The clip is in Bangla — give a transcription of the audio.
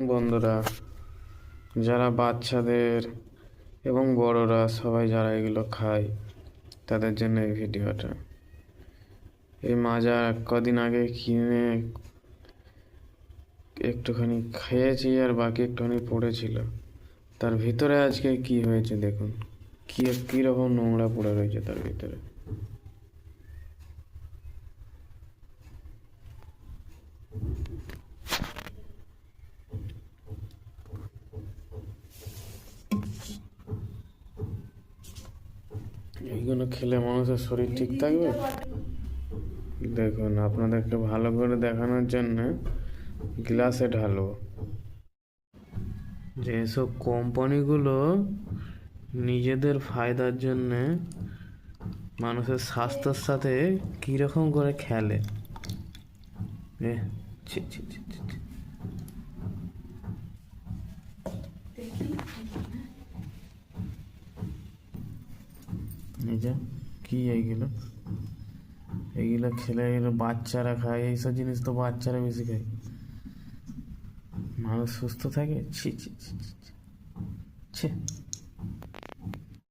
বন্ধুরা, যারা বাচ্চাদের এবং বড়রা সবাই যারা এগুলো খায়, তাদের জন্য এই ভিডিওটা। এই মাজা কদিন আগে কিনে একটুখানি খেয়েছি আর বাকি একটুখানি পড়েছিল। তার ভিতরে আজকে কি হয়েছে দেখুন। কি কীরকম নোংরা পড়ে রয়েছে তার ভিতরে। এইগুলো খেলে মানুষের শরীর ঠিক থাকবে? দেখুন আপনাদেরকে ভালো করে দেখানোর জন্য গ্লাসে ঢালবো। যেসব কোম্পানিগুলো নিজেদের ফায়দার জন্যে মানুষের স্বাস্থ্যের সাথে কীরকম করে খেলে। ছি, ছি, ছি, ছি, এই যে কি এইগুলো? এইগুলো খেলে এগুলো বাচ্চারা খায় এইসব জিনিস তো বাচ্চারা বেশি খায়। মানুষ সুস্থ থাকে? ছি ছি ছি ছি,